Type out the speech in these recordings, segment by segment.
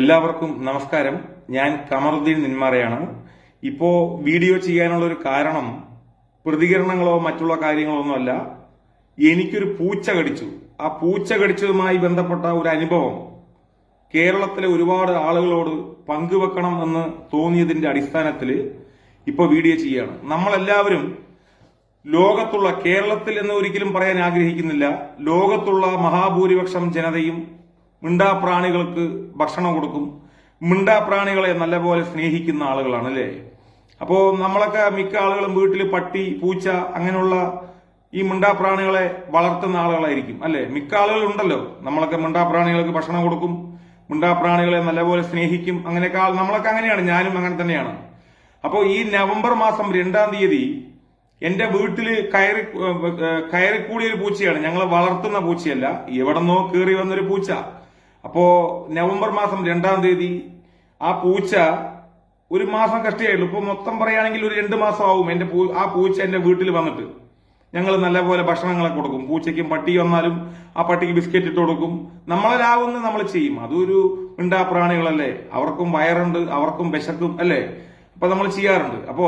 എല്ലാവർക്കും നമസ്കാരം. ഞാൻ കമറുദ്ദീൻ നിന്മാറയാണ് ഇപ്പോ വീഡിയോ ചെയ്യാനുള്ള ഒരു കാരണം പ്രതികരണങ്ങളോ മറ്റുള്ള കാര്യങ്ങളോ ഒന്നുമല്ല എനിക്കൊരു പൂച്ച കടിച്ചു. ആ പൂച്ച കടിച്ചതുമായി ബന്ധപ്പെട്ട ഒരു അനുഭവം. കേരളത്തിലെ ഒരുപാട് ആളുകളോട് പങ്കുവെക്കണം എന്ന് തോന്നിയതിന്റെ അടിസ്ഥാനത്തിൽ ഇപ്പോൾ വീഡിയോ ചെയ്യാണ് നമ്മളെല്ലാവരും ലോകത്തുള്ള കേരളത്തിൽ എന്ന് ഒരിക്കലും പറയാൻ ആഗ്രഹിക്കുന്നില്ല. ലോകത്തുള്ള മഹാഭൂരിപക്ഷം ജനതയും മിണ്ടാപ്രാണികൾക്ക് ഭക്ഷണം കൊടുക്കും. മിണ്ടാപ്രാണികളെ നല്ലപോലെ സ്നേഹിക്കുന്ന ആളുകളാണ് അല്ലേ അപ്പോൾ നമ്മളൊക്കെ മിക്ക ആളുകളും വീട്ടിൽ പട്ടി പൂച്ച അങ്ങനെയുള്ള ഈ മിണ്ടാപ്രാണികളെ വളർത്തുന്ന ആളുകളായിരിക്കും അല്ലെ? മിക്ക ആളുകളുണ്ടല്ലോ നമ്മളൊക്കെ മിണ്ടാപ്രാണികൾക്ക് ഭക്ഷണം കൊടുക്കും മിണ്ടാപ്രാണികളെ നല്ലപോലെ സ്നേഹിക്കും. അങ്ങനെയൊക്കെ നമ്മളൊക്കെ അങ്ങനെയാണ്. ഞാനും അങ്ങനെ തന്നെയാണ്. അപ്പോൾ ഈ നവംബർ മാസം രണ്ടാം തീയതി എന്റെ വീട്ടിൽ കയറി കയറി കയറിക്കൂടിയ ഒരു പൂച്ചയാണ്. ഞങ്ങൾ വളർത്തുന്ന പൂച്ചയല്ല. എവിടെന്നോ കയറി വന്നൊരു പൂച്ച. അപ്പോ നവംബർ മാസം രണ്ടാം തീയതി ആ പൂച്ച ഒരു മാസം കഷ്ടിയായിട്ടുള്ളൂ ഇപ്പൊ മൊത്തം പറയുകയാണെങ്കിൽ ഒരു രണ്ട് മാസം ആവും എന്റെ ആ പൂച്ച എന്റെ വീട്ടിൽ വന്നിട്ട്. ഞങ്ങൾ നല്ലപോലെ ഭക്ഷണങ്ങളൊക്കെ കൊടുക്കും. പൂച്ചയ്ക്കും പട്ടി വന്നാലും ആ പട്ടിക്ക് ബിസ്ക്കറ്റ് ഇട്ട് കൊടുക്കും. നമ്മളാവുന്ന നമ്മൾ ചെയ്യും. അതൊരു മിണ്ടാപ്രാണികളല്ലേ അവർക്കും വയറുണ്ട് അവർക്കും വിശക്കും അല്ലേ? അപ്പൊ നമ്മൾ ചെയ്യാറുണ്ട്. അപ്പോ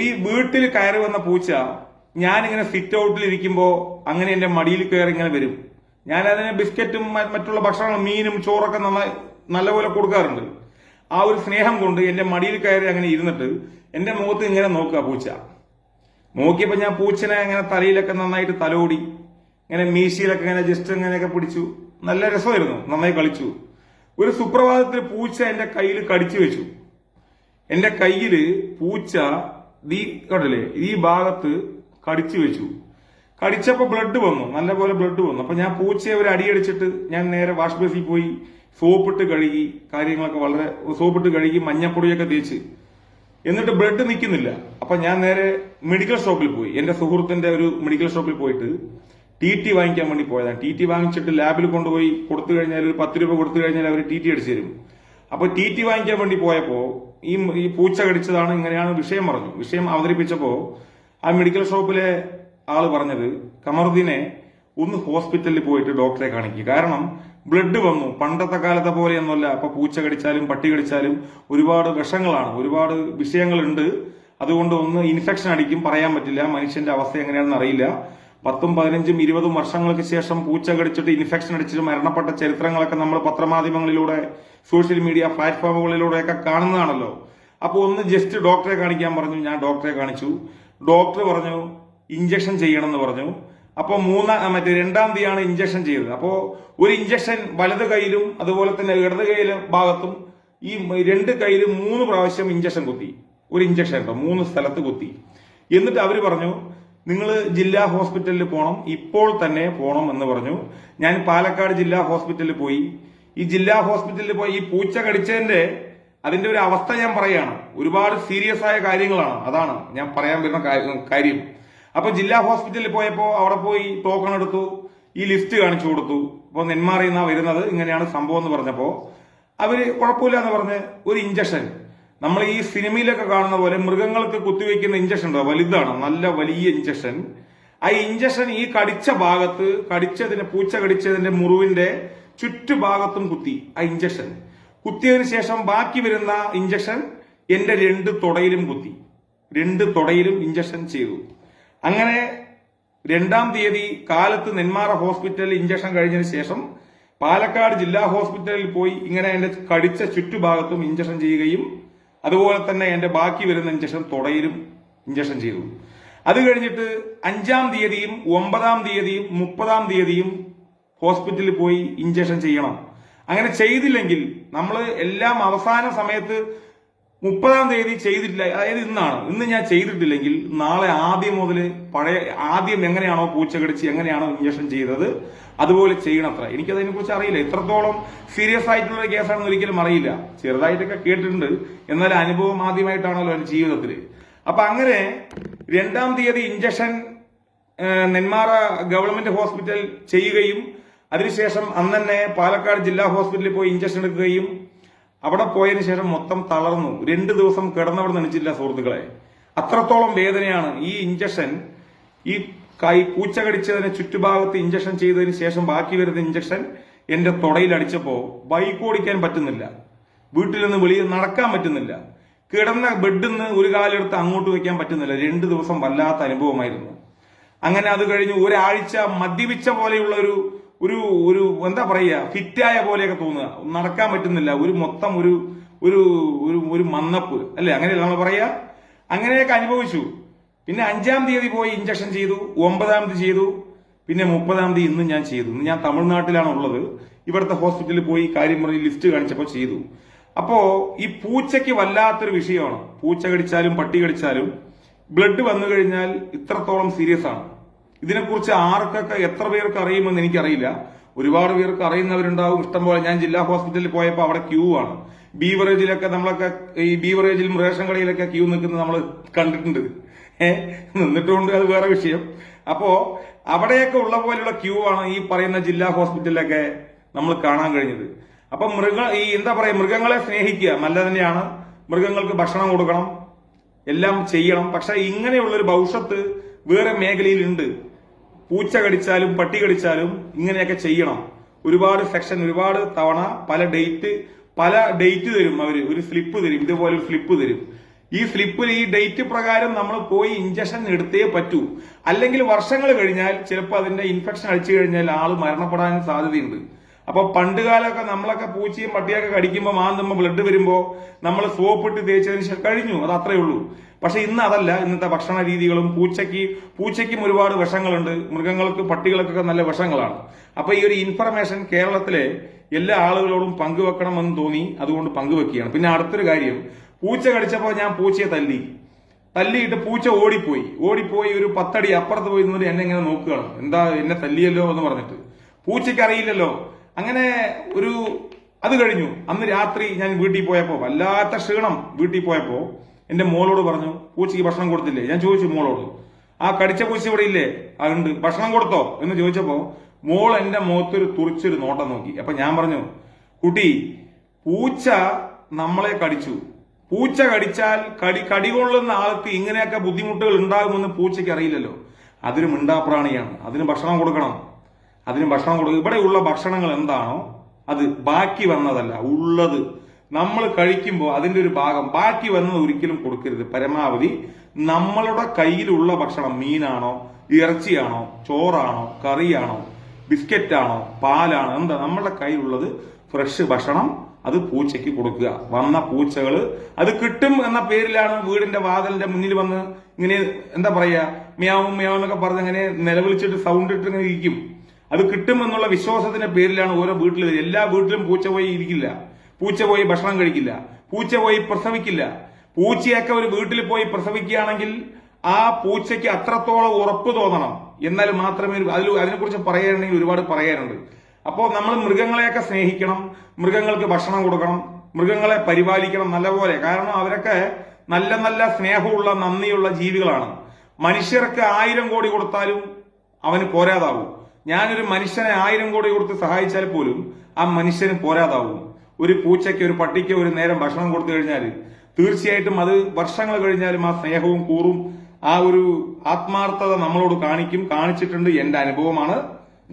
ഈ വീട്ടിൽ കയറി വന്ന പൂച്ച ഞാനിങ്ങനെ സിറ്റ് ഔട്ടിൽ ഇരിക്കുമ്പോ അങ്ങനെ എന്റെ മടിയിൽ കയറി ഇങ്ങനെ വരും. ഞാൻ അതിന് ബിസ്ക്കറ്റും മറ്റുള്ള ഭക്ഷണങ്ങളും മീനും ചോറൊക്കെ നന്നായി നല്ലപോലെ കൊടുക്കാറുണ്ട്. ആ ഒരു സ്നേഹം കൊണ്ട് എന്റെ മടിയിൽ കയറി അങ്ങനെ ഇരുന്നിട്ട് എന്റെ മുഖത്ത് ഇങ്ങനെ നോക്കുക പൂച്ച. നോക്കിയപ്പോൾ ഞാൻ പൂച്ചനെ അങ്ങനെ തലയിലൊക്കെ നന്നായിട്ട് തലോടി ഇങ്ങനെ മീശയിലൊക്കെ ഇങ്ങനെ ജസ്റ്റ് ഇങ്ങനെയൊക്കെ പിടിച്ചു. നല്ല രസമായിരുന്നു നന്നായി കളിച്ചു. ഒരു സുപ്രഭാതത്തിൽ പൂച്ച എന്റെ കയ്യിൽ കടിച്ചു വെച്ചു. എന്റെ കയ്യിൽ പൂച്ച ഈ കണ്ടില്ലേ ഈ ഭാഗത്ത് കടിച്ചു വെച്ചു. കടിച്ചപ്പോ ബ്ലഡ് വന്നു. നല്ലപോലെ ബ്ലഡ് വന്നു. അപ്പൊ ഞാൻ പൂച്ചയെ ഒരു അടിയടിച്ചിട്ട് ഞാൻ നേരെ വാഷ് ബേസിൽ പോയി സോപ്പിട്ട് കഴുകി കാര്യങ്ങളൊക്കെ വളരെ സോപ്പിട്ട് കഴുകി മഞ്ഞപ്പൊടിയൊക്കെ തേച്ച്. എന്നിട്ട് ബ്ലഡ് നിൽക്കുന്നില്ല അപ്പൊ ഞാൻ നേരെ മെഡിക്കൽ ഷോപ്പിൽ പോയി. എന്റെ സുഹൃത്തിന്റെ ഒരു മെഡിക്കൽ ഷോപ്പിൽ പോയിട്ട് ടി ടി വാങ്ങിക്കാൻ വേണ്ടി പോയതാണ്. ടി ടി വാങ്ങിച്ചിട്ട് ലാബിൽ കൊണ്ടുപോയി കൊടുത്തു കഴിഞ്ഞാൽ ഒരു പത്ത് രൂപ കൊടുത്തു കഴിഞ്ഞാൽ അവർ ടി ടി അടിച്ചു തരും. അപ്പൊ ടി ടി വാങ്ങിക്കാൻ വേണ്ടി പോയപ്പോ ഈ ഈ പൂച്ച കടിച്ചതാണ് ഇങ്ങനെയാണ് വിഷയം പറഞ്ഞു. വിഷയം അവതരിപ്പിച്ചപ്പോ ആ മെഡിക്കൽ ഷോപ്പിലെ ആൾ പറഞ്ഞത് കമറുദ്ദീനെ ഒന്ന് ഹോസ്പിറ്റലിൽ പോയിട്ട് ഡോക്ടറെ കാണിക്കുക കാരണം ബ്ലഡ് വന്നു. പണ്ടത്തെ കാലത്തെ പോലെയൊന്നുമല്ല അപ്പൊ പൂച്ച കടിച്ചാലും പട്ടി കടിച്ചാലും ഒരുപാട് വിഷങ്ങളാണ്. ഒരുപാട് വിഷയങ്ങളുണ്ട്. അതുകൊണ്ട് ഒന്ന് ഇൻഫെക്ഷൻ അടിക്കും പറയാൻ പറ്റില്ല. മനുഷ്യന്റെ അവസ്ഥ എങ്ങനെയാണെന്ന് അറിയില്ല. പത്തും പതിനഞ്ചും ഇരുപതും വർഷങ്ങൾക്ക് ശേഷം പൂച്ച കടിച്ചിട്ട് ഇൻഫെക്ഷൻ അടിച്ചിട്ട് മരണപ്പെട്ട ചരിത്രങ്ങളൊക്കെ നമ്മൾ പത്രമാധ്യമങ്ങളിലൂടെ സോഷ്യൽ മീഡിയ പ്ലാറ്റ്ഫോമുകളിലൂടെയൊക്കെ കാണുന്നതാണല്ലോ. അപ്പോൾ ഒന്ന് ജസ്റ്റ് ഡോക്ടറെ കാണിക്കാൻ പറഞ്ഞു. ഞാൻ ഡോക്ടറെ കാണിച്ചു. ഡോക്ടർ പറഞ്ഞു ഇഞ്ചക്ഷൻ ചെയ്യണം എന്ന് പറഞ്ഞു. അപ്പോൾ മൂന്നാം മറ്റേ രണ്ടാം തീയതിയാണ് ഇഞ്ചക്ഷൻ ചെയ്തത്. അപ്പോ ഒരു ഇഞ്ചക്ഷൻ വലത് കൈയിലും അതുപോലെ തന്നെ ഇടത് കൈയിലും ഭാഗത്തും ഈ രണ്ട് കൈയിലും മൂന്ന് പ്രാവശ്യം ഇഞ്ചക്ഷൻ കുത്തി. ഒരു ഇഞ്ചക്ഷൻ കേട്ടോ മൂന്ന് സ്ഥലത്ത് കുത്തി. എന്നിട്ട് അവർ പറഞ്ഞു നിങ്ങൾ ജില്ലാ ഹോസ്പിറ്റലിൽ പോകണം ഇപ്പോൾ തന്നെ പോകണം എന്ന് പറഞ്ഞു. ഞാൻ പാലക്കാട് ജില്ലാ ഹോസ്പിറ്റലിൽ പോയി. ഈ ജില്ലാ ഹോസ്പിറ്റലിൽ പോയി ഈ പൂച്ച കടിച്ചതിന്റെ അതിന്റെ ഒരു അവസ്ഥ ഞാൻ പറയാണ്. ഒരുപാട് സീരിയസ് ആയ കാര്യങ്ങളാണ്. അതാണ് ഞാൻ പറയാൻ വരുന്ന കാര്യം. അപ്പൊ ജില്ലാ ഹോസ്പിറ്റലിൽ പോയപ്പോ അവിടെ പോയി ടോക്കൺ എടുത്തു ഈ ലിസ്റ്റ് കാണിച്ചു കൊടുത്തു. അപ്പൊ നെന്മാറിൽ വരുന്നത് ഇങ്ങനെയാണ് സംഭവം എന്ന് പറഞ്ഞപ്പോ അവർ കുഴപ്പമില്ല എന്ന് പറഞ്ഞ് ഒരു ഇഞ്ചക്ഷൻ നമ്മൾ ഈ സിനിമയിലൊക്കെ കാണുന്ന പോലെ മൃഗങ്ങൾക്ക് കുത്തിവെക്കുന്ന ഇഞ്ചക്ഷൻ ഉണ്ടോ? വലുതാണ് നല്ല വലിയ ഇഞ്ചക്ഷൻ ആ ഇഞ്ചക്ഷൻ ഈ കടിച്ച ഭാഗത്ത് കടിച്ചതിന്റെ പൂച്ച കടിച്ചതിന്റെ മുറിവിന്റെ ചുറ്റുഭാഗത്തും കുത്തി ആ ഇഞ്ചക്ഷൻ കുത്തിയതിന് ശേഷം ബാക്കി വരുന്ന ഇഞ്ചക്ഷൻ എന്റെ രണ്ട് തൊടയിലും കുത്തി. രണ്ട് തൊടയിലും ഇഞ്ചക്ഷൻ ചെയ്തു. അങ്ങനെ രണ്ടാം തീയതി കാലത്ത് നെന്മാറ ഹോസ്പിറ്റലിൽ ഇഞ്ചക്ഷൻ കഴിഞ്ഞതിന് ശേഷം പാലക്കാട് ജില്ലാ ഹോസ്പിറ്റലിൽ പോയി ഇങ്ങനെ എന്റെ കടിച്ച ചുറ്റുഭാഗത്തും ഇഞ്ചക്ഷൻ ചെയ്യുകയും അതുപോലെ തന്നെ എന്റെ ബാക്കി വരുന്ന ഇഞ്ചക്ഷൻ തുടയിലും ഇഞ്ചക്ഷൻ ചെയ്തു. അത് കഴിഞ്ഞിട്ട് അഞ്ചാം തീയതിയും ഒമ്പതാം തീയതിയും മുപ്പതാം തീയതിയും ഹോസ്പിറ്റലിൽ പോയി ഇഞ്ചക്ഷൻ ചെയ്യണം. അങ്ങനെ ചെയ്തില്ലെങ്കിൽ നമ്മൾ എല്ലാം അവസാന സമയത്ത് മുപ്പതാം തീയതി ചെയ്തിട്ടില്ല. അതായത് ഇന്നാണ്. ഇന്ന് ഞാൻ ചെയ്തിട്ടില്ലെങ്കിൽ നാളെ ആദ്യം മുതൽ പഴയ ആദ്യം എങ്ങനെയാണോ പൂച്ച കടിച്ച് എങ്ങനെയാണോ ഇഞ്ചക്ഷൻ ചെയ്തത് അതുപോലെ ചെയ്യണത്ര. എനിക്കതിനെ കുറിച്ച് അറിയില്ല. എത്രത്തോളം സീരിയസ് ആയിട്ടുള്ള കേസാണെന്ന് ഒരിക്കലും അറിയില്ല. ചെറുതായിട്ടൊക്കെ കേട്ടിട്ടുണ്ട്. എന്നാൽ അനുഭവം ആദ്യമായിട്ടാണല്ലോ എന്റെ ജീവിതത്തിൽ അപ്പൊ അങ്ങനെ രണ്ടാം തീയതി ഇഞ്ചക്ഷൻ നെന്മാറ ഗവൺമെന്റ് ഹോസ്പിറ്റൽ ചെയ്യുകയും അതിനുശേഷം അന്ന് തന്നെ പാലക്കാട് ജില്ലാ ഹോസ്പിറ്റലിൽ പോയി ഇഞ്ചക്ഷൻ എടുക്കുകയും അവിടെ പോയതിനു ശേഷം മൊത്തം തളർന്നു. രണ്ട് ദിവസം കിടന്നവിടെ നിന്നിച്ചില്ല സുഹൃത്തുക്കളെ. അത്രത്തോളം വേദനയാണ് ഈ ഇഞ്ചക്ഷൻ ഈ കൈ പൂച്ച കടിച്ചതിന് ചുറ്റുഭാഗത്ത് ഇഞ്ചക്ഷൻ ചെയ്തതിന് ശേഷം ബാക്കി വരുന്ന ഇഞ്ചക്ഷൻ എന്റെ തുടയിൽ അടിച്ചപ്പോ ബൈക്ക് ഓടിക്കാൻ പറ്റുന്നില്ല. വീട്ടിൽ നിന്ന് വെളിയിൽ നടക്കാൻ പറ്റുന്നില്ല. കിടന്ന ബെഡിൽ നിന്ന് ഒരു കാലെടുത്ത് അങ്ങോട്ട് വെക്കാൻ പറ്റുന്നില്ല. രണ്ടു ദിവസം വല്ലാത്ത അനുഭവമായിരുന്നു. അങ്ങനെ അത് കഴിഞ്ഞ് ഒരാഴ്ച മദ്യപിച്ച പോലെയുള്ള ഒരു ഒരു ഒരു എന്താ പറയുക ഫിറ്റായ പോലെയൊക്കെ തോന്നുക. നടക്കാൻ പറ്റുന്നില്ല. ഒരു മൊത്തം ഒരു ഒരു ഒരു ഒരു മന്നപ്പ്. അല്ലേ? അങ്ങനെയല്ല നമ്മൾ പറയാ? അങ്ങനെയൊക്കെ അനുഭവിച്ചു. പിന്നെ അഞ്ചാം തീയതി പോയി ഇഞ്ചക്ഷൻ ചെയ്തു. ഒമ്പതാം തീയതി ചെയ്തു. പിന്നെ മുപ്പതാം തീയതി ഇന്ന് ഞാൻ ചെയ്തു. ഇന്ന് ഞാൻ തമിഴ്നാട്ടിലാണ് ഉള്ളത്. ഇവിടുത്തെ ഹോസ്പിറ്റലിൽ പോയി കാര്യം പറഞ്ഞ് ലിസ്റ്റ് കാണിച്ചപ്പോൾ ചെയ്തു. അപ്പോ ഈ പൂച്ചയ്ക്ക് വല്ലാത്തൊരു വിഷയമാണ്. പൂച്ച കടിച്ചാലും പട്ടി കടിച്ചാലും ബ്ലഡ് വന്നു കഴിഞ്ഞാൽ ഇത്രത്തോളം സീരിയസ് ആണ്. ഇതിനെക്കുറിച്ച് ആർക്കൊക്കെ എത്ര പേർക്ക് അറിയുമെന്ന് എനിക്കറിയില്ല. ഒരുപാട് പേർക്ക് അറിയുന്നവരുണ്ടാവും. ഇഷ്ടംപോലെ ഞാൻ ജില്ലാ ഹോസ്പിറ്റലിൽ പോയപ്പോൾ അവിടെ ക്യൂ ആണ്. ബീവറേജിലൊക്കെ നമ്മളൊക്കെ ഈ ബീവറേജിലും റേഷൻ കടയിലൊക്കെ ക്യൂ നിൽക്കുന്നത് നമ്മൾ കണ്ടിട്ടുണ്ട്. നിന്നിട്ടുണ്ട് അത് വേറെ വിഷയം. അപ്പോ അവിടെയൊക്കെ ഉള്ള പോലെയുള്ള ക്യൂ ആണ് ഈ പറയുന്ന ജില്ലാ ഹോസ്പിറ്റലിലൊക്കെ നമ്മൾ കാണാൻ കഴിഞ്ഞത്. അപ്പൊ മൃഗ ഈ എന്താ പറയാ മൃഗങ്ങളെ സ്നേഹിക്കുക നല്ല തന്നെയാണ് മൃഗങ്ങൾക്ക് ഭക്ഷണം കൊടുക്കണം. എല്ലാം ചെയ്യണം. പക്ഷെ ഇങ്ങനെയുള്ള ഒരു ഭവിഷ്യത്ത് വേറെ മേഖലയിലുണ്ട്. പൂച്ച കടിച്ചാലും പട്ടി കടിച്ചാലും ഇങ്ങനെയൊക്കെ ചെയ്യണം. ഒരുപാട് സെക്ഷൻ ഒരുപാട് തവണ പല ഡേറ്റ് പല ഡേറ്റ് തരും അവർ ഒരു സ്ലിപ്പ് തരും ഇതുപോലെ ഒരു സ്ലിപ്പ് തരും. ഈ സ്ലിപ്പിൽ ഈ ഡേറ്റ് പ്രകാരം നമ്മൾ പോയി ഇഞ്ചക്ഷൻ എടുത്തേ പറ്റൂ. അല്ലെങ്കിൽ വർഷങ്ങൾ കഴിഞ്ഞാൽ ചിലപ്പോൾ അതിന്റെ ഇൻഫെക്ഷൻ അടിച്ചു കഴിഞ്ഞാൽ ആൾ മരണപ്പെടാൻ സാധ്യതയുണ്ട്. അപ്പൊ പണ്ട് കാലമൊക്കെ നമ്മളൊക്കെ പൂച്ചയും പട്ടിയൊക്കെ കടിക്കുമ്പോൾ മാന്തുമ്പോൾ ബ്ലഡ് വരുമ്പോൾ നമ്മൾ സോപ്പിട്ട് തേച്ചതിന് കഴിഞ്ഞു അത് അത്രേ ഉള്ളൂ. പക്ഷെ ഇന്ന് അതല്ല ഇന്നത്തെ ഭക്ഷണ രീതികളും പൂച്ചയ്ക്ക് പൂച്ചയ്ക്കും ഒരുപാട് വിഷങ്ങളുണ്ട്. മൃഗങ്ങൾക്ക് പട്ടികൾക്കൊക്കെ നല്ല വിഷങ്ങളാണ്. അപ്പൊ ഈ ഒരു ഇൻഫർമേഷൻ കേരളത്തിലെ എല്ലാ ആളുകളോടും പങ്കുവെക്കണമെന്ന് തോന്നി അതുകൊണ്ട് പങ്കുവെക്കുകയാണ്. പിന്നെ അടുത്തൊരു കാര്യം പൂച്ച കടിച്ചപ്പോൾ ഞാൻ പൂച്ചയെ തല്ലി. തല്ലിയിട്ട് പൂച്ച ഓടിപ്പോയി. ഓടിപ്പോയി ഒരു പത്തടി അപ്പുറത്ത് പോയി നിന്നിട്ട് എന്നെ ഇങ്ങനെ നോക്കുകയാണ്. എന്താ എന്നെ തല്ലിയല്ലോ എന്ന് പറഞ്ഞിട്ട്. പൂച്ചയ്ക്ക് അറിയില്ലല്ലോ. അങ്ങനെ ഒരു അത് കഴിഞ്ഞു. അന്ന് രാത്രി ഞാൻ വീട്ടിൽ പോയപ്പോ വല്ലാത്ത ക്ഷീണം വീട്ടിൽ പോയപ്പോ എന്റെ മോളോട് പറഞ്ഞു പൂച്ചയ്ക്ക് ഭക്ഷണം കൊടുത്തില്ലേ? ഞാൻ ചോദിച്ചു മോളോട്. ആ കടിച്ച പൂച്ച ഇവിടെ ഇല്ലേ? അതുണ്ട് ഭക്ഷണം കൊടുത്തോ? എന്ന് ചോദിച്ചപ്പോ മോൾ എന്റെ മുഖത്തൊരു തുറിച്ചൊരു നോട്ടം നോക്കി. അപ്പൊ ഞാൻ പറഞ്ഞു കുട്ടി പൂച്ച നമ്മളെ കടിച്ചു. പൂച്ച കടിച്ചാൽ കടി കടികൊള്ളുന്ന ആൾക്ക് ഇങ്ങനെയൊക്കെ ബുദ്ധിമുട്ടുകൾ ഉണ്ടാകുമെന്ന് പൂച്ചയ്ക്ക് അറിയില്ലല്ലോ. അതൊരു മിണ്ടാപ്രാണിയാണ്. അതിന് ഭക്ഷണം കൊടുക്കണം. അതിന് ഭക്ഷണം കൊടുക്കുക. ഇവിടെയുള്ള ഭക്ഷണങ്ങൾ എന്താണോ അത് ബാക്കി വന്നതല്ല ഉള്ളത്. നമ്മൾ കഴിക്കുമ്പോൾ അതിന്റെ ഒരു ഭാഗം ബാക്കി വന്നത് ഒരിക്കലും കൊടുക്കരുത്. പരമാവധി നമ്മളുടെ കയ്യിലുള്ള ഭക്ഷണം മീനാണോ ഇറച്ചിയാണോ ചോറാണോ കറിയാണോ ബിസ്ക്കറ്റാണോ പാലാണോ എന്താ നമ്മളുടെ കയ്യിലുള്ളത് ഫ്രഷ് ഭക്ഷണം അത് പൂച്ചയ്ക്ക് കൊടുക്കുക. വന്ന പൂച്ചകൾ അത് കിട്ടും എന്ന പേരിലാണ് വീടിന്റെ വാതിലിന്റെ മുന്നിൽ വന്ന് ഇങ്ങനെ എന്താ പറയാ മ്യാവും മ്യാവും എന്നൊക്കെ പറഞ്ഞ് ഇങ്ങനെ നിലവിളിച്ചിട്ട് സൗണ്ട് ഇട്ട് ഇങ്ങനെ ഇരിക്കും. അത് കിട്ടുമെന്നുള്ള വിശ്വാസത്തിന്റെ പേരിലാണ് ഓരോ വീട്ടിലും എല്ലാ വീട്ടിലും പൂച്ച പോയി ഇരിക്കില്ല. പൂച്ച പോയി ഭക്ഷണം കഴിക്കില്ല. പൂച്ച പോയി പ്രസവിക്കില്ല. പൂച്ചയൊക്കെ ഒരു വീട്ടിൽ പോയി പ്രസവിക്കുകയാണെങ്കിൽ ആ പൂച്ചയ്ക്ക് അത്രത്തോളം ഉറപ്പ് തോന്നണം. എന്നാൽ മാത്രമേ അതിൽ അതിനെക്കുറിച്ച് പറയാനുണ്ടെങ്കിൽ ഒരുപാട് പറയാനുണ്ട്. അപ്പോൾ നമ്മൾ മൃഗങ്ങളെയൊക്കെ സ്നേഹിക്കണം. മൃഗങ്ങൾക്ക് ഭക്ഷണം കൊടുക്കണം. മൃഗങ്ങളെ പരിപാലിക്കണം നല്ലപോലെ. കാരണം അവരൊക്കെ നല്ല നല്ല സ്നേഹമുള്ള നന്ദിയുള്ള ജീവികളാണ്. മനുഷ്യർക്ക് ആയിരം കോടി കൊടുത്താലും അവന് പോരാതാവും. ഞാനൊരു മനുഷ്യനെ ആയിരം കോടി കൊടുത്ത് സഹായിച്ചാൽ പോലും ആ മനുഷ്യന് പോരാതാവും. ഒരു പൂച്ചയ്ക്ക് ഒരു പട്ടിക്ക് ഒരു നേരം ഭക്ഷണം കൊടുത്തു കഴിഞ്ഞാൽ തീർച്ചയായിട്ടും അത് വർഷങ്ങൾ കഴിഞ്ഞാലും ആ സ്നേഹവും കൂറും ആ ഒരു ആത്മാർത്ഥത നമ്മളോട് കാണിക്കും കാണിച്ചിട്ടുണ്ട് എന്റെ അനുഭവമാണ്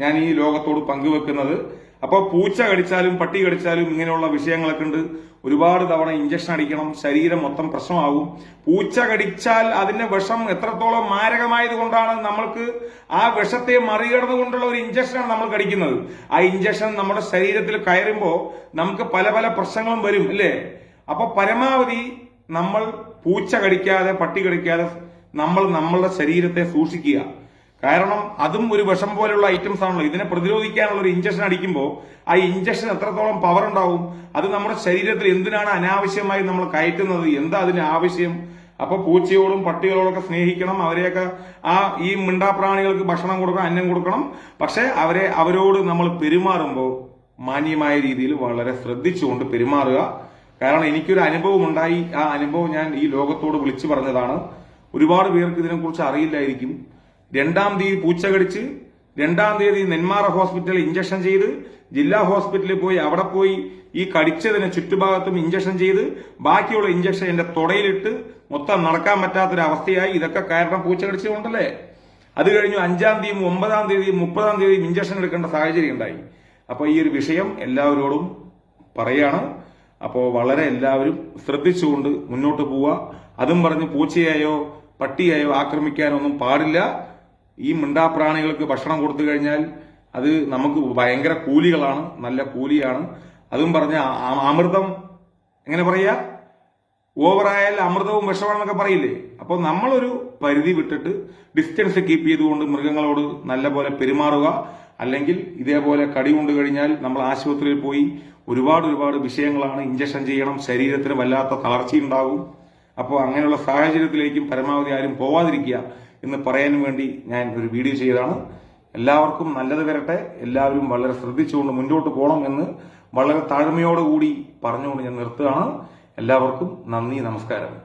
ഞാൻ ഈ ലോകത്തോട് പങ്കുവെക്കുന്നത്. അപ്പോൾ പൂച്ച കടിച്ചാലും പട്ടി കടിച്ചാലും ഇങ്ങനെയുള്ള വിഷയങ്ങളൊക്കെ ഉണ്ട്. ഒരുപാട് തവണ ഇഞ്ചക്ഷൻ അടിക്കണം. ശരീരം മൊത്തം പ്രശ്നമാകും. പൂച്ച കടിച്ചാൽ അതിന്റെ വിഷം എത്രത്തോളം മാരകമായത് കൊണ്ടാണ് നമ്മൾക്ക് ആ വിഷത്തെ മറികടന്നുകൊണ്ടുള്ള ഒരു ഇഞ്ചക്ഷനാണ് നമ്മൾ കടിക്കുന്നത്. ആ ഇഞ്ചക്ഷൻ നമ്മുടെ ശരീരത്തിൽ കയറുമ്പോൾ നമുക്ക് പല പല പ്രശ്നങ്ങളും വരും അല്ലേ? അപ്പൊ പരമാവധി നമ്മൾ പൂച്ച കടിക്കാതെ പട്ടി കടിക്കാതെ നമ്മൾ നമ്മളുടെ ശരീരത്തെ സൂക്ഷിക്കുക. കാരണം അതും ഒരു വിഷം പോലെയുള്ള ഐറ്റംസ് ആണല്ലോ ഇതിനെ പ്രതിരോധിക്കാനുള്ള ഒരു ഇഞ്ചക്ഷൻ അടിക്കുമ്പോൾ ആ ഇഞ്ചക്ഷൻ എത്രത്തോളം പവർ ഉണ്ടാവും അത് നമ്മുടെ ശരീരത്തിൽ എന്തിനാണ് അനാവശ്യമായി നമ്മൾ കയറ്റുന്നത് എന്താ അതിന് ആവശ്യം? അപ്പൊ പൂച്ചയോടും പട്ടികളോടൊക്കെ സ്നേഹിക്കണം അവരെയൊക്കെ ആ ഈ മിണ്ടാപ്രാണികൾക്ക് ഭക്ഷണം കൊടുക്കണം അന്നം കൊടുക്കണം. പക്ഷെ അവരെ അവരോട് നമ്മൾ പെരുമാറുമ്പോൾ മാന്യമായ രീതിയിൽ വളരെ ശ്രദ്ധിച്ചുകൊണ്ട് പെരുമാറുക. കാരണം എനിക്കൊരു അനുഭവം ഉണ്ടായി. ആ അനുഭവം ഞാൻ ഈ ലോകത്തോട് വിളിച്ചു പറഞ്ഞതാണ്. ഒരുപാട് പേർക്ക് ഇതിനെക്കുറിച്ച് അറിയില്ലായിരിക്കും. രണ്ടാം തീയതി പൂച്ച കടിച്ച് രണ്ടാം തീയതി നെന്മാറ ഹോസ്പിറ്റലിൽ ഇഞ്ചക്ഷൻ ചെയ്ത് ജില്ലാ ഹോസ്പിറ്റലിൽ പോയി അവിടെ പോയി ഈ കടിച്ചതിന് ചുറ്റുഭാഗത്തും ഇഞ്ചക്ഷൻ ചെയ്ത് ബാക്കിയുള്ള ഇഞ്ചക്ഷൻ എന്റെ തുടയിലിട്ട് മൊത്തം നടക്കാൻ പറ്റാത്തൊരവസ്ഥയായി ഇതൊക്കെ കാരണം പൂച്ച കടിച്ചതുകൊണ്ടല്ലേ? അത് കഴിഞ്ഞു അഞ്ചാം തീയതി ഒമ്പതാം തീയതി മുപ്പതാം തീയതി ഇഞ്ചക്ഷൻ എടുക്കേണ്ട സാഹചര്യം ഉണ്ടായി. അപ്പോൾ ഈ ഒരു വിഷയം എല്ലാവരോടും പറയാണ്. അപ്പോൾ വളരെ എല്ലാവരും ശ്രദ്ധിച്ചുകൊണ്ട് മുന്നോട്ട് പോവുക. അതും പറഞ്ഞ് പൂച്ചയായോ പട്ടിയായോ ആക്രമിക്കാനൊന്നും പാടില്ല. ഈ മിണ്ടാപ്രാണികൾക്ക് ഭക്ഷണം കൊടുത്തു കഴിഞ്ഞാൽ അത് നമുക്ക് ഭയങ്കര കൂലികളാണ് നല്ല കൂലിയാണ്. അതും പറഞ്ഞ അമൃതം എങ്ങനെ പറയാ ഓവറായാൽ അമൃതവും വിഷമാണെന്നൊക്കെ പറയില്ലേ? അപ്പോൾ നമ്മളൊരു പരിധി വിട്ടിട്ട് ഡിസ്റ്റൻസ് കീപ്പ് ചെയ്തുകൊണ്ട് മൃഗങ്ങളോട് നല്ല പോലെ പെരുമാറുക അല്ലെങ്കിൽ ഇതേപോലെ കടി കൊണ്ടു കഴിഞ്ഞാൽ നമ്മൾ ആശുപത്രിയിൽ പോയി ഒരുപാട് ഒരുപാട് വിഷയങ്ങളാണ് ഇഞ്ചക്ഷൻ ചെയ്യണം ശരീരത്തിന് വല്ലാത്ത തളർച്ചയുണ്ടാകും. അപ്പോൾ അങ്ങനെയുള്ള സാഹചര്യത്തിലേക്കും പരമാവധി ആരും പോവാതിരിക്കുക. എന്ന് പറയാൻ വേണ്ടി ഞാൻ ഒരു വീഡിയോ ചെയ്തതാണ്. എല്ലാവർക്കും നല്ലത് വരട്ടെ. എല്ലാവരും വളരെ ശ്രദ്ധിച്ചുകൊണ്ട് മുന്നോട്ട് പോകണം എന്ന് വളരെ താഴ്മയോടുകൂടി പറഞ്ഞുകൊണ്ട് ഞാൻ നിർത്തുകയാണ്. എല്ലാവർക്കും നന്ദി നമസ്കാരം.